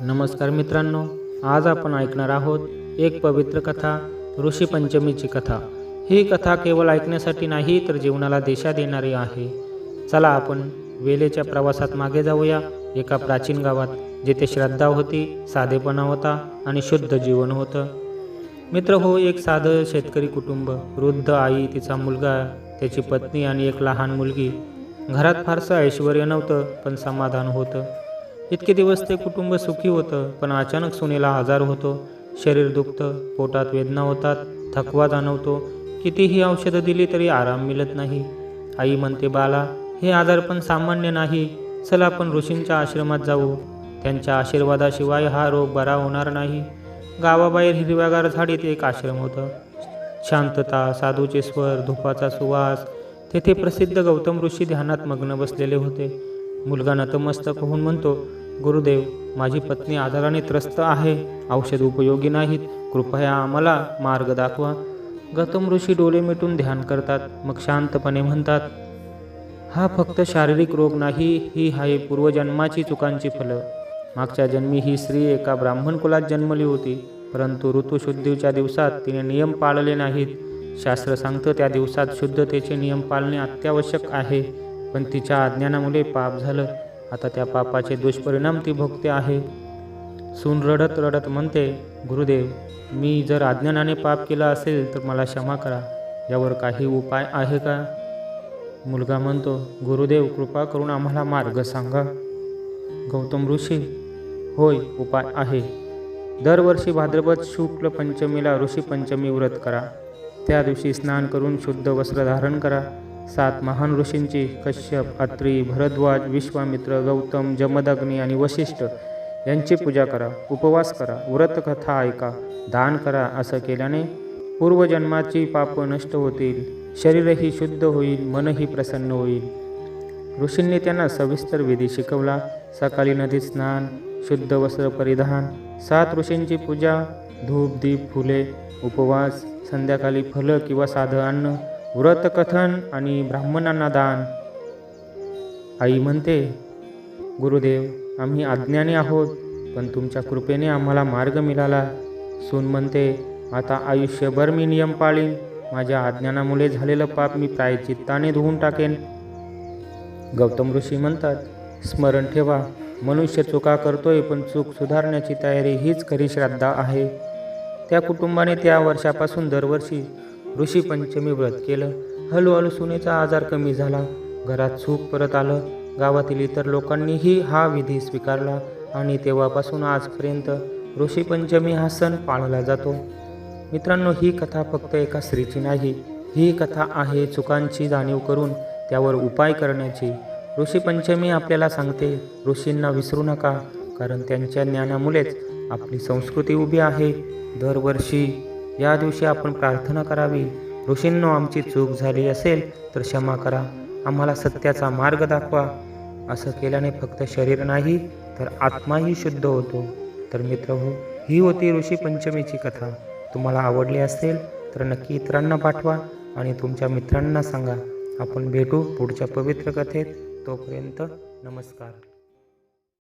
नमस्कार मित्रांनो आज आपण ऐकणार आहोत एक पवित्र कथा ऋषी पंचमीची कथा. ही कथा केवळ ऐकण्यासाठी नाही तर जीवनाला दिशा देणारी आहे. चला आपण वेलेच्या प्रवासात मागे जाऊया. एका प्राचीन गावात जिथे श्रद्धा होती साधेपणा होता आणि शुद्ध जीवन होतं. मित्र हो एक साधं शेतकरी कुटुंब वृद्ध आई तिचा मुलगा त्याची पत्नी आणि एक लहान मुलगी. घरात फारसं ऐश्वर नव्हतं पण समाधान होतं. इतके दिवस ते कुटुंब सुखी होतं पण अचानक सुनेला आजार होतो. शरीर दुखतं पोटात वेदना होतात थकवा जाणवतो. कितीही औषधं दिली तरी आराम मिळत नाही. आई म्हणते बाला हे आजार पण सामान्य नाही. चला आपण ऋषींच्या आश्रमात जाऊ. त्यांच्या आशीर्वादाशिवाय हा रोग बरा होणार नाही. गावाबाहेर हिरव्यागार झाडीत एक आश्रम होतं. शांतता साधूचे स्वर धुपाचा सुवास. तेथे प्रसिद्ध गौतम ऋषी ध्यानात मग्न बसलेले होते. मुलगा नतमस्तक होऊन म्हणतो गुरुदेव माझी पत्नी आजाराने त्रस्त आहे. औषध उपयोगी नाहीत. कृपया आम्हाला मार्ग दाखवा. गौतम ऋषी डोळे मिटून ध्यान करतात. मग शांतपणे म्हणतात हा फक्त शारीरिक रोग नाही ही आहे पूर्वजन्माची चुकांची फलं. मागच्या जन्मी ही स्त्री एका ब्राह्मण कुलात जन्मली होती. परंतु ऋतुशुद्धीच्या दिवसात तिने नियम पाळले नाहीत. शास्त्र सांगतं त्या दिवसात शुद्धतेचे नियम पाळणे अत्यावश्यक आहे. पण तिच्या अज्ञानामुळे पाप झालं. आता त्या पापाचे दुष्परिणाम ती भोगते आहे. सून रडत रडत म्हणते गुरुदेव मी जर अज्ञानाने पाप केला असेल तर मला क्षमा करा. यावर काही उपाय आहे का? मुलगा म्हणतो गुरुदेव कृपा करून आम्हाला मार्ग सांगा. गौतम ऋषी होय उपाय आहे. दरवर्षी भाद्रपद शुक्ल पंचमीला ऋषी पंचमी व्रत करा. त्या दिवशी स्नान करून शुद्ध वस्त्र धारण करा. सात महान ऋषींची कश्यप अत्री भरद्वाज विश्वामित्र गौतम जमदग्नी आणि वशिष्ठ यांची पूजा करा उपवास करा व्रतकथा ऐका दान करा असं केल्याने पूर्वजन्माची पापं नष्ट होतील शरीरही शुद्ध होईल मनही प्रसन्न होईल. ऋषींनी त्यांना सविस्तर विधी शिकवला सकाळी नदीत स्नान शुद्ध वस्त्र परिधान सात ऋषींची पूजा धूप दीप फुले उपवास संध्याकाळी फलं किंवा साधं अन्न व्रतकथन आणि ब्राह्मणांना दान. आई म्हणते गुरुदेव आम्ही अज्ञानी आहोत पण तुमच्या कृपेने आम्हाला मार्ग मिळाला. सून म्हणते आता आयुष्यभर मी नियम पाळीन. माझ्या अज्ञानामुळे झालेलं पाप मी प्रायचित्ताने धुवून टाकेन. गौतम ऋषी म्हणतात स्मरण ठेवा मनुष्य चुका करतोय पण चूक सुधारण्याची तयारी हीच खरी श्रद्धा आहे. त्या कुटुंबाने त्या वर्षापासून दरवर्षी ऋषीपंचमी व्रत केलं. हळूहळू सुनेचा आजार कमी झाला. घरात सुख परत आलं. गावातील इतर लोकांनीही हा विधी स्वीकारला आणि तेव्हापासून आजपर्यंत ऋषीपंचमी हा सण पाळला जातो. मित्रांनो ही कथा फक्त एका स्त्रीची नाही ही कथा आहे चुकांची जाणीव करून त्यावर उपाय करण्याची. ऋषीपंचमी आपल्याला सांगते ऋषींना विसरू नका कारण त्यांच्या ज्ञानामुळेच आपली संस्कृती उभी आहे. दरवर्षी या दिवशी आपण प्रार्थना करावी. ऋषींनो आमची चूक झाली असेल तर क्षमा करा. आम्हाला सत्याचा मार्ग दाखवा. असं केल्याने फक्त शरीर नाही तर आत्माही शुद्ध होतो. तर मित्र हो ही होती ऋषी पंचमीची कथा. तुम्हाला आवडली असेल तर नक्की इतरांना पाठवा आणि तुमच्या मित्रांना सांगा. आपण भेटू पुढच्या पवित्र कथेत. तोपर्यंत नमस्कार.